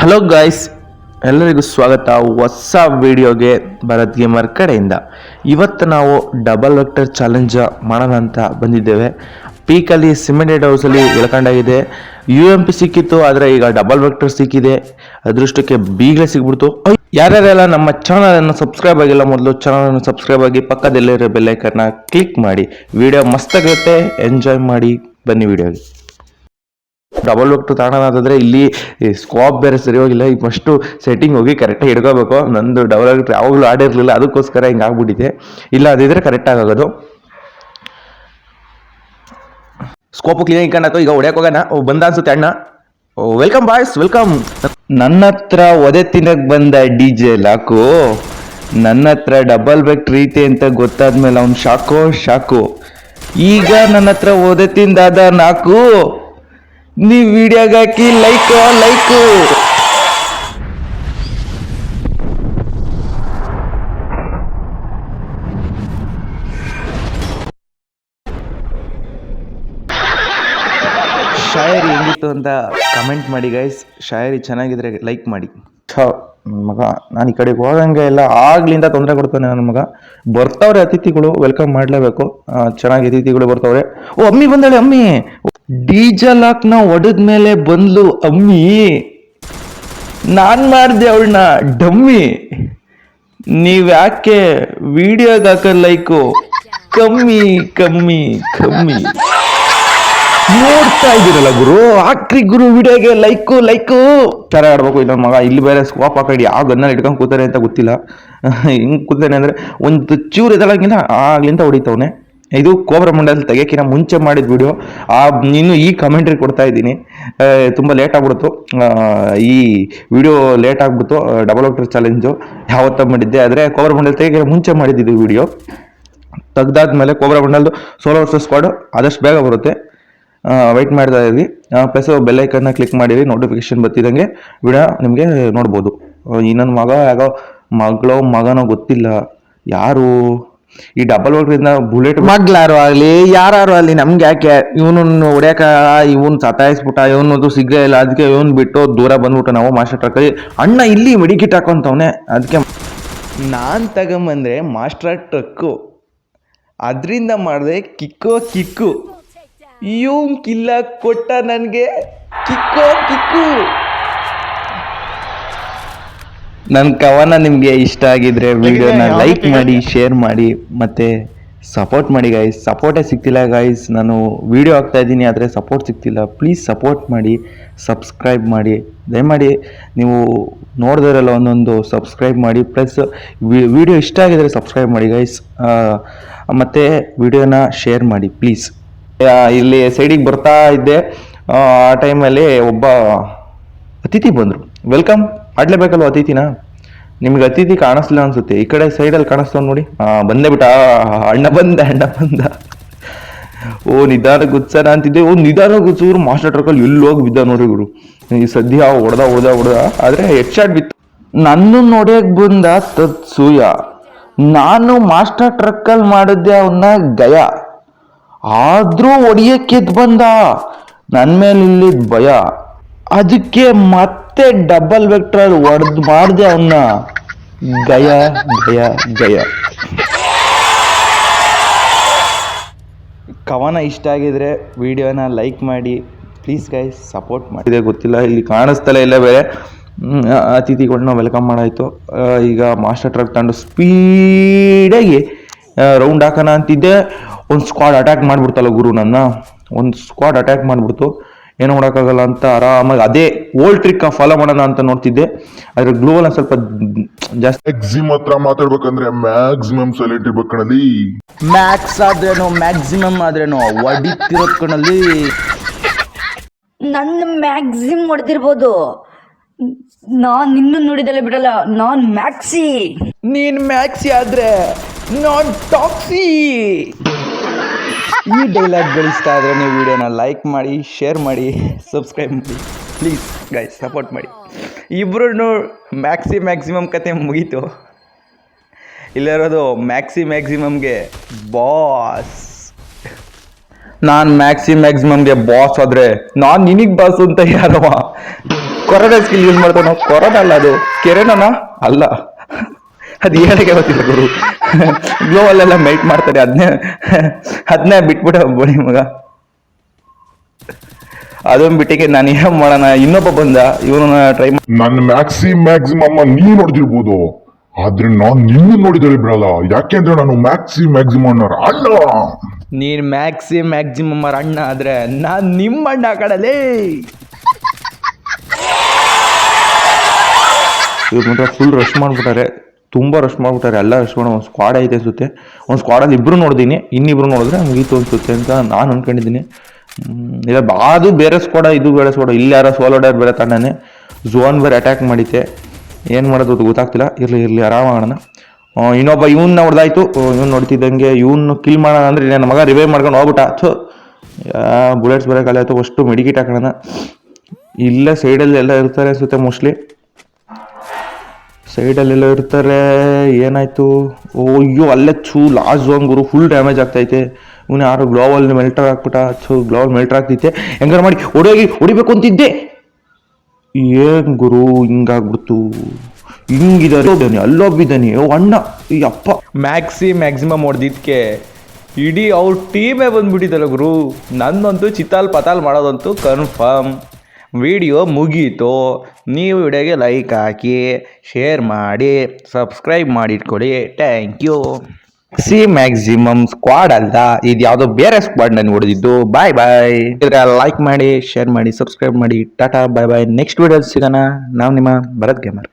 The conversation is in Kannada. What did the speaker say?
ಹಲೋ ಗಾಯ್ಸ್ ಎಲ್ಲರಿಗೂ ಸ್ವಾಗತ. ಹೊಸ ವಿಡಿಯೋಗೆ ಭರತ್ ಗೇಮರ್ ಕಡೆಯಿಂದ. ಇವತ್ತು ನಾವು ಡಬಲ್ ವೆಕ್ಟರ್ ಚಾಲೆಂಜ್ ಮಾಡೋಣ ಅಂತ ಬಂದಿದ್ದೇವೆ. ಪೀಕಲ್ಲಿ ಸಿಮೆಂಟೆಡ್ ಹೌಸಲ್ಲಿ ಎಳ್ಕೊಂಡಾಗಿದೆ ಯು ಎಂ ಪಿ ಸಿಕ್ಕಿತ್ತು, ಆದರೆ ಈಗ ಡಬಲ್ ವೆಕ್ಟರ್ ಸಿಕ್ಕಿದೆ. ಅದೃಷ್ಟಕ್ಕೆ ಬೀಗಲೇ ಸಿಗ್ಬಿಡ್ತು. ಯಾರ್ಯಾರೆಲ್ಲ ನಮ್ಮ ಚಾನಲನ್ನು ಸಬ್ಸ್ಕ್ರೈಬ್ ಆಗಿಲ್ಲ, ಮೊದಲು ಚಾನಲನ್ನು ಸಬ್ಸ್ಕ್ರೈಬ್ ಆಗಿ ಪಕ್ಕದಲ್ಲಿರೋ ಬೆಲ್ಲೈಕನ್ನ ಕ್ಲಿಕ್ ಮಾಡಿ. ವಿಡಿಯೋ ಮಸ್ತಾಗುತ್ತೆ. ಎಂಜಾಯ್ ಮಾಡಿ. ಬನ್ನಿ ವಿಡಿಯೋಗೆ ಡಬಲ್ ಒಕ್ಟು ತಗೋಣ ಅಂತಂದರೆ ಇಲ್ಲಿ ಸ್ಕಾಪ್ ಬೇರೆ ಸರಿ ಹೋಗಿಲ್ಲ ಈಗ ಫಸ್ಟು ಸೆಟ್ಟಿಂಗ್ ಹೋಗಿ ಕರೆಕ್ಟಾಗಿ ಹಿಡ್ಕೋಬೇಕು. ನಂದು ಡಬಲ್ ವರ್ಕ್ ಯಾವಾಗಲೂ ಆಡಿರಲಿಲ್ಲ ಅದಕ್ಕೋಸ್ಕರ ಹಿಂಗೆ ಆಗ್ಬಿಟ್ಟಿದೆ. ಇಲ್ಲ ಅದಿದ್ರೆ ಕರೆಕ್ಟಾಗಿ ಆಗೋದು. ಸ್ಕೋಪು ಕ್ಲೀನ್ ಇಟ್ಕೊಂಡು ಈಗ ಹೊಡ್ಯಕ್ಕೆ ಹೋಗೋಣ. ಬಂದ ಅನ್ಸುತ್ತೆ ಅಣ್ಣ. ವೆಲ್ಕಮ್ ಬಾಯ್ಸ್ ವೆಲ್ಕಮ್ ನನ್ನ ಹತ್ರ ಒದೆ ತಿನ್ನಕ್ ಬಂದ ಡಿ ಜೆ ಲಾಕು. ನನ್ನ ಹತ್ರ ಡಬಲ್ ಬೆಕ್ ರೀತಿ ಅಂತ ಗೊತ್ತಾದ್ಮೇಲೆ ಅವ್ನು ಶಾಕೋ, ಶಾಕು. ಈಗ ನನ್ನ ಹತ್ರ ಒದೆ ತಿಂದಾದ ನಾಕು. ನೀವ್ ವಿಡಿಯೋಗೆ ಹಾಕಿ ಲೈಕ್ ಲೈಕ್ ಶಾಯರಿ ಹೆಂಗಿತ್ತು ಅಂತ ಕಮೆಂಟ್ ಮಾಡಿ ಗೈಸ್ ಶಾಯರಿ ಚೆನ್ನಾಗಿದ್ರೆ ಲೈಕ್ ಮಾಡಿ. ಛ ಮಗ, ನಾನು ಈ ಕಡೆಗೆ ಹೋಗಂಗೆ ಇಲ್ಲ ಆಗ್ಲಿಂದ ತೊಂದರೆ ಕೊಡ್ತಾನೆ ನನ್ನ ಮಗ. ಬರ್ತಾವ್ರೆ ಅತಿಥಿಗಳು ವೆಲ್ಕಮ್ ಮಾಡಲೇಬೇಕು. ಚೆನ್ನಾಗಿ ಅತಿಥಿಗಳು ಬರ್ತಾವ್ರೆ. ಓ, ಅಮ್ಮಿ ಬಂದಳೆ, ಅಮ್ಮಿ. ಡೀಜಲ್ ಹಾಕ್ನ ಒಡೆದ್ಮೇಲೆ ಬಂದ್ಲು ಅಮ್ಮಿ. ನಾನ್ ಮಾಡಿದೆ ಅವಳನ್ನ ಡಮ್ಮಿ. ನೀವ್ ಯಾಕೆ ವಿಡಿಯೋಗೆ ಹಾಕೋದ್ ಲೈಕು ಕಮ್ಮಿ ಕಮ್ಮಿ ಕಮ್ಮಿ. ನೋಡ್ತಾ ಇದ್ದೀರಲ್ಲ ಗುರು? ಆಕ್ರಿ ಗುರು, ವಿಡಿಯೋಗೆ ಲೈಕು ಲೈಕು ತರ ಆಡ್ಬೇಕು ಇನ್ನೊಂದು ಮಗ, ಇಲ್ಲಿ ಬೇರೆ ಸ್ವಾಪ್ ಹಾಕಿ ಯಾವ ಗನ್ನಲ್ಲಿ ಇಟ್ಕೊಂಡು ಕೂತಾರೆ ಅಂತ ಗೊತ್ತಿಲ್ಲ. ಹಿಂಗೆ ಕೂತಾನೆ ಅಂದರೆ ಒಂದು ಚೂರು ಎದಳಂಗಿಲ್ಲ ಆಗ್ಲಿಂತ ಹೊಡಿತವನೆ. ಇದು ಕೋಬ್ರ ಮಂಡಲ್ ತೆಗಿಯೋಕ್ಕಿಂತ ಮುಂಚೆ ಮಾಡಿದ ವಿಡಿಯೋ ಆ, ಇನ್ನು ಈ ಕಮೆಂಟ್ರಿ ಕೊಡ್ತಾ ಇದ್ದೀನಿ. ತುಂಬ ಲೇಟ್ ಆಗ್ಬಿಡ್ತು. ಈ ವಿಡಿಯೋ ಲೇಟ್ ಆಗ್ಬಿಡ್ತು. ಡಬಲ್ ಆಕ್ಟರ್ ಚಾಲೆಂಜು ಯಾವತ್ತ ಮಾಡಿದ್ದೆ. ಆದರೆ ಕೋಬ್ರ ಮಂಡಲ್ ತೆಗಿಯೋಕೆ ಮುಂಚೆ ಮಾಡಿದ್ದು ವಿಡಿಯೋ ತೆಗ್ದಾದ್ಮೇಲೆ ಕೋಬ್ರ ಮಂಡಲ್ದು ಸೋಲೋ ವರ್ಸಸ್ ಸ್ಕ್ವಾಡು ಆದಷ್ಟು ಬೇಗ ಬರುತ್ತೆ. ವೆಯ್ಟ್ ಮಾಡ್ತಾ ಇದ್ವಿ. ಪ್ಲಸ್ ಬೆಲ್ಲೈಕನ್ನ ಕ್ಲಿಕ್ ಮಾಡಿರಿ ನೋಟಿಫಿಕೇಶನ್ ಬರ್ತಿದ್ದಂಗೆ ವಿಡಿಯೋ ನಿಮಗೆ ನೋಡ್ಬೋದು. ಇನ್ನೊಂದು ಮಗ ಯಾಗೋ ಮಗಳೋ ಮಗನೋ ಗೊತ್ತಿಲ್ಲ. ಯಾರು? ಈ ಡಬಲ್ ವರ್ಕ್ರಿಂದ ಬುಲೆಟ್ ಮಗ್ಲಾರು ಆಗಲಿ ಯಾರು ಆಗಲಿ ನಮ್ಗೆ ಯಾಕೆ? ಇವನನ್ನು ಹೊಡ್ಯಾಕ ಇವನು ಸತಾಯಿಸ್ಬಿಟ್ಟ ಇವನದು ಸಿಗ್ಲೇ ಇಲ್ಲ. ಅದಕ್ಕೆ ಇವನು ಬಿಟ್ಟು ದೂರ ಬಂದ್ಬಿಟ್ಟು ನಾವು ಮಾಸ್ಟರ್ ಟ್ರಕ್ಕಲ್ಲಿ ಅಣ್ಣ ಇಲ್ಲಿ ಮೆಡಿಕಿಟ್ ಹಾಕೊಂತವನೆ. ಅದಕ್ಕೆ ನಾನು ತಗೊಂಬಂದ್ರೆ ಮಾಸ್ಟರ್ ಟ್ರಕ್ಕು. ಅದರಿಂದ ಮಾಡಿದೆ ಕಿಕ್ಕೋ ಕಿಕ್ಕು. ಇವ್ ಕಿಲ್ಲ ಕೊಟ್ಟ ನನಗೆ ಕಿಕ್ಕೋ ಕಿಕ್ಕು. ನನ್ನ ಕವನ ನಿಮಗೆ ಇಷ್ಟ ಆಗಿದ್ರೆ ವಿಡಿಯೋನ ಲೈಕ್ ಮಾಡಿ ಶೇರ್ ಮಾಡಿ ಮತ್ತೆ ಸಪೋರ್ಟ್ ಮಾಡಿ ಗಾಯ್ಸ್ ಸಪೋರ್ಟೇ ಸಿಗ್ತಿಲ್ಲ ಗಾಯ್ಸ್ ನಾನು ವಿಡಿಯೋ ಹಾಕ್ತಾ ಇದ್ದೀನಿ ಆದರೆ ಸಪೋರ್ಟ್ ಸಿಗ್ತಿಲ್ಲ. ಪ್ಲೀಸ್ ಸಪೋರ್ಟ್ ಮಾಡಿ ಸಬ್ಸ್ಕ್ರೈಬ್ ಮಾಡಿ. ದಯಮಾಡಿ ನೀವು ನೋಡಿದ್ರಲ್ಲ ಒಂದೊಂದು ಸಬ್ಸ್ಕ್ರೈಬ್ ಮಾಡಿ ಪ್ಲಸ್ ವಿಡಿಯೋ ಇಷ್ಟ ಆಗಿದ್ರೆ ಸಬ್ಸ್ಕ್ರೈಬ್ ಮಾಡಿ ಗಾಯ್ಸ್ ಮತ್ತು ವಿಡಿಯೋನ ಶೇರ್ ಮಾಡಿ ಪ್ಲೀಸ್ ಇಲ್ಲಿ ಸೈಡಿಗೆ ಬರ್ತಾ ಇದ್ದೆ. ಆ ಟೈಮಲ್ಲಿ ಒಬ್ಬ ಅತಿಥಿ ಬಂದರು. ವೆಲ್ಕಮ್ ಆಡ್ಲೇಬೇಕಲ್ವ ಅತಿಥಿನ? ನಿಮ್ಗೆ ಅತಿಥಿ ಕಾಣಿಸ್ಲಿಲ್ಲ ಅನ್ಸುತ್ತೆ. ಈ ಕಡೆ ಸೈಡಲ್ಲಿ ಕಾಣಿಸ್ತಾವ್ ನೋಡಿ. ಬಂದೆ ಬಿಟ್ಟ. ಅಣ್ಣ ಬಂದ ಅಣ್ಣ ಬಂದ. ಓ, ನಿಧಾನ ಗುತ್ಸನ ಅಂತಿದ್ದೆ. ಓ, ನಿಧಾನ ಗುತ್ಸೂರು ಮಾಸ್ಟರ್ ಟ್ರಕಲ್ಲಿ ಎಲ್ಲಿ ಹೋಗಿ ಬಿದ್ದ ನೋಡ್ರಿ ಗುರು ಈ ಸದ್ಯ ಹೊಡೆದ ಹೊಡೆದ ಹೊಡೆದ ಆದ್ರೆ ಹೆಡ್ ಬಿತ್ತು. ನನ್ನ ನೋಡಕ್ ಬಂದ ತತ್ ಸೂಯ ನಾನು ಮಾಸ್ಟರ್ ಟ್ರಕ್ಕಲ್ಲಿ ಮಾಡಿದ್ದೆ ಅವನ್ನ ಗಯ. ಆದ್ರೂ ಹೊಡಿಯಕ್ಕೆದ್ ಬಂದ. ನನ್ ಮೇಲೆ ಇಲ್ಲಿದ್ ಭಯ. ಅದಕ್ಕೆ ಮತ್ತೆ ಡಬಲ್ ವೆಕ್ಟರ್ ಹೊಡೆದ್ ಮಾಡಿದೆ ಅವನ್ನ ಗಯ ಗಯ ಗಯ. ಕವನ ಇಷ್ಟ ಆಗಿದ್ರೆ ವಿಡಿಯೋನ ಲೈಕ್ ಮಾಡಿ, ಪ್ಲೀಸ್ ಗೈಸ್ ಸಪೋರ್ಟ್ ಮಾಡಿದೆ ಗೊತ್ತಿಲ್ಲ, ಇಲ್ಲಿ ಕಾಣಿಸ್ತಲೇ ಇಲ್ಲ ಬೇರೆ. ಅತಿಥಿಗಳನ್ನ ವೆಲ್ಕಮ್ ಮಾಡಾಯ್ತು. ಈಗ ಮಾಸ್ಟರ್ ಟ್ರಕ್ ತಗೊಂಡು ಸ್ಪೀಡಾಗಿ ರೌಂಡ್ ಹಾಕೋಣ ಅಂತಿದ್ದೆ. ಒಂದು ಸ್ಕ್ವಾಡ್ ಅಟ್ಯಾಕ್ ಮಾಡಿಬಿಡ್ತಲ್ಲ ಗುರು ನನ್ನ. ಒಂದು ಸ್ಕ್ವಾಡ್ ಅಟ್ಯಾಕ್ ಮಾಡಿಬಿಡ್ತು. ಏನು ಮಾಡೋಕ್ಕಾಗಲ್ಲ ಅಂತ ಆರಾಮಾಗಿ ಅದೇ ಓಲ್ಡ್ ಟ್ರಿಕ್ ಫಾಲೋ ಮಾಡೋಣ ಅಂತ ನೋಡ್ತಿದ್ದೆ. ಅದ್ರ ಗ್ಲೋವಲ್ ಸ್ವಲ್ಪ ಜಾಸ್ತಿ ಎಕ್ಸಿಮ್ ಹತ್ರ ಮಾತಾಡ್ಬೇಕಂದ್ರೆ ಮ್ಯಾಕ್ಸಿಮಮ್ ಸೈಲೆಂಟ್ ಇರ್ಬೇಕು ಮ್ಯಾಕ್ಸ್ ಆದ್ರೇನು ಮ್ಯಾಕ್ಸಿಮಮ್ ಆದ್ರೇನು ಒಡಿತಿರೋಕ್ಕಣಲ್ಲಿ ನನ್ನ ಮ್ಯಾಕ್ಸಿಮ್ ಹೊಡೆದಿರ್ಬೋದು. ನಾನ್ ನಿನ್ನ ನೋಡಿದಲ್ಲ ಬಿಡಲ್ಲ ನಾನ್ ಮ್ಯಾಕ್ಸಿ ನೀನ್ ಮ್ಯಾಕ್ಸಿ ಆದ್ರೆ ನಾನ್ ಟಾಕ್ಸಿ ಈ ಡೈಲಾಗ್ ಗಳಿಸ್ತಾ ಆದರೆ ನೀವು ವಿಡಿಯೋನ ಲೈಕ್ ಮಾಡಿ ಶೇರ್ ಮಾಡಿ ಸಬ್ಸ್ಕ್ರೈಬ್ ಮಾಡಿ. ಪ್ಲೀಸ್ ಗೈಸ್ ಸಪೋರ್ಟ್ ಮಾಡಿ. ಇಬ್ಬರೂ ಮ್ಯಾಕ್ಸಿ ಮ್ಯಾಕ್ಸಿಮಮ್ ಕತೆ ಮುಗೀತು. ಇಲ್ಲಿರೋದು ಮ್ಯಾಕ್ಸಿ ಮ್ಯಾಕ್ಸಿಮಮ್ಗೆ ಬಾಸ್ ನಾನು ಮ್ಯಾಕ್ಸಿ ಮ್ಯಾಕ್ಸಿಮಮ್ಗೆ ಬಾಸ್ ಆದ್ರೆ ನಾನು ನಿನಗೆ ಬಾಸ್ ಅಂತ ಯಾರವ ಕೊರೋನಾ ಸ್ಕಿಲ್ ಯೂಸ್ ಮಾಡ್ತಾನೋ? ಕೊರೋನಾ ಅಲ್ಲ ಅದು. ಕೆರೆನಾ ಅಲ್ಲ. ಅದು ಹೇಳಕ್ಕೆ ಗೊತ್ತಿಲ್ಲ ಗುರು. ಗ್ಲೋವಲ್ಲೆಲ್ಲ ಮೈಟ್ ಮಾಡ್ತಾರೆ. ಅದನ್ನೇ ಅದನ್ನೇ ಬಿಟ್ಬಿಡ ಬಡಿ ಮಗ. ಅದೊಂದು ಬಿಟ್ಟಿಗೆ ನಾನು ಏನ್ ಮಾಡೋಣ? ಇನ್ನೊಬ್ಬ ಬಂದ ಇವನು ಟ್ರೈ ನನ್ನ ಮ್ಯಾಕ್ಸಿ ಮ್ಯಾಕ್ಸಿಮಮ್ ನೀ ನೋಡ್ತಿರ್ಬೋದು. ಆದ್ರೆ ನಾನ್ ನಿನ್ನ ನೋಡಿದ್ರೆ ಬಿಡಲ್ಲ. ಯಾಕೆಂದ್ರೆ ನಾನು ಮ್ಯಾಕ್ಸಿ ಮ್ಯಾಕ್ಸಿಮಮ್ ಅಣ್ಣ. ನೀನ್ ಮ್ಯಾಕ್ಸಿ ಮ್ಯಾಕ್ಸಿಮಮ್ ಅಣ್ಣ ಆದ್ರೆ ನಾನ್ ನಿಮ್ಮ ಅಣ್ಣ ಕಡಲೇ. ಇವ್ರ ಮಾತ್ರ ಫುಲ್ ರಶ್ ಮಾಡ್ಬಿಟ್ಟಾರೆ. ತುಂಬಾ ರಶ್ ಮಾಡ್ಬಿಟ್ಟಾರೆ. ಎಲ್ಲ ರಶ್ ಮಾಡೋ ಒಂದು ಸ್ಕ್ವಾಡ್ ಐತೆ ಅನ್ಸುತ್ತೆ. ಒಂದು ಸ್ಕ್ವಾಡಲ್ಲಿ ಇಬ್ಬರು ನೋಡಿದ್ದೀನಿ ಇನ್ನಿಬ್ರು ನೋಡಿದ್ರೆ ಮುಗೀತು ಅನ್ಸುತ್ತೆ ಅಂತ ನಾನು ಅಂದ್ಕೊಂಡಿದ್ದೀನಿ ಇಲ್ಲ ಅದು ಬೇರೆ ಸ್ಕ್ವಾಡ ಇದು ಬೇರೆ ಸ್ಕ್ವಾಡ ಇಲ್ಲಿ ಯಾರೋ ಸೋಲೋಡರ್ ಬೇರೆ ತಂಡನೇ ಝೋನ್ ಬೇರೆ ಅಟ್ಯಾಕ್ ಮಾಡಿತೆ ಏನು ಮಾಡೋದು ಗೊತ್ತಾಗ್ತಿಲ್ಲ. ಇರಲಿ ಇರಲಿ ಆರಾಮ ಮಾಡೋಣ ಆ, ಇನ್ನೊಬ್ಬ ಇವನ್ನ ಹೊಡೆದಾಯ್ತು. ಇವನು ನೋಡ್ತಿದ್ದಂಗೆ ಇವನು ಕಿಲ್ ಮಾಡೋಣ ಅಂದರೆ ನನ್ನ ಮಗ ರಿವೈವ್ ಮಾಡ್ಕೊಂಡು ಹೋಗ್ಬಿಟ್ಟ. ಥು ಬುಲೆಟ್ಸ್ ಬೇರೆ ಖಾಲಿ ಆಯ್ತು. ಅಷ್ಟು ಮೆಡಿಕೇಟ್ ಹಾಕೋಣ. ಇಲ್ಲೇ ಸೈಡಲ್ಲಿ ಎಲ್ಲ ಇರ್ತಾರೆ ಅನಿಸುತ್ತೆ ಮೋಸ್ಟ್ಲಿ ಸೈಡಲ್ಲೆಲ್ಲ ಇರ್ತಾರೆ, ಏನಾಯ್ತು? ಅಯ್ಯೋ, ಅಲ್ಲೇ ಚೂ ಲಾಸ್ಟ್ ಝೋನ್ ಗುರು ಫುಲ್ ಡ್ಯಾಮೇಜ್ ಆಗ್ತೈತೆ. ಇವನು ಯಾರು ಗ್ಲೋವಲ್ ಮೆಲ್ಟರ್ ಹಾಕ್ಬಿಟ್ಟ? ಚೂ ಗ್ಲೋವಲ್ ಮೆಲ್ಟರ್ ಆಗ್ತೈತೆ. ಹೆಂಗಾರು ಮಾಡಿ ಹೊಡೆಯೋಗಿ ಹೊಡಿಬೇಕು ಅಂತಿದ್ದೆ. ಏನ್ ಗುರು, ಹಿಂಗಾಗ್ಬಿಡ್ತು? ಹಿಂಗಿದಾನೆ ಅಲ್ಲೊಬ್ಬಿದ್ದಾನೆ ಓ, ಅಣ್ಣ, ಈ ಅಪ್ಪ. ಮ್ಯಾಕ್ಸಿ ಮ್ಯಾಕ್ಸಿಮಮ್ ಹೊಡೆದಿದ್ಕೆ. ಇಡೀ ಅವ್ರ ಟೀಮೇ ಬಂದ್ಬಿಟ್ಟಿದ್ದಲ್ಲ ಗುರು. ನನ್ನಂತೂ ಚಿತ್ತಾಲ್ ಪತಾಲ್ ಮಾಡೋದಂತೂ ಕನ್ಫರ್ಮ್ ವಿಡಿಯೋ ಮುಗೀತು ನೀವು ವಿಡಿಯೋಗೆ ಲೈಕ್ ಹಾಕಿ ಶೇರ್ ಮಾಡಿ subscribe ಮಾಡಿಟ್ಕೊಳ್ಳಿ. Thank you see maximum squad ಅಲ್ಲ ಇದು ಯಾವುದೋ ಬೇರೆ ಸ್ಕ್ವಾಡ್ ನಾನು ಹೊಡೆದಿದ್ದು. ಬಾಯ್ ಬಾಯ್ ಇದ್ರೆ ಲೈಕ್ ಮಾಡಿ ಶೇರ್ ಮಾಡಿ ಸಬ್ಸ್ಕ್ರೈಬ್ ಮಾಡಿ. Tata bye bye next video ಸಿಗೋಣ. ನಾವು ನಿಮ್ಮ ಭರತ್ ಗೇಮರ್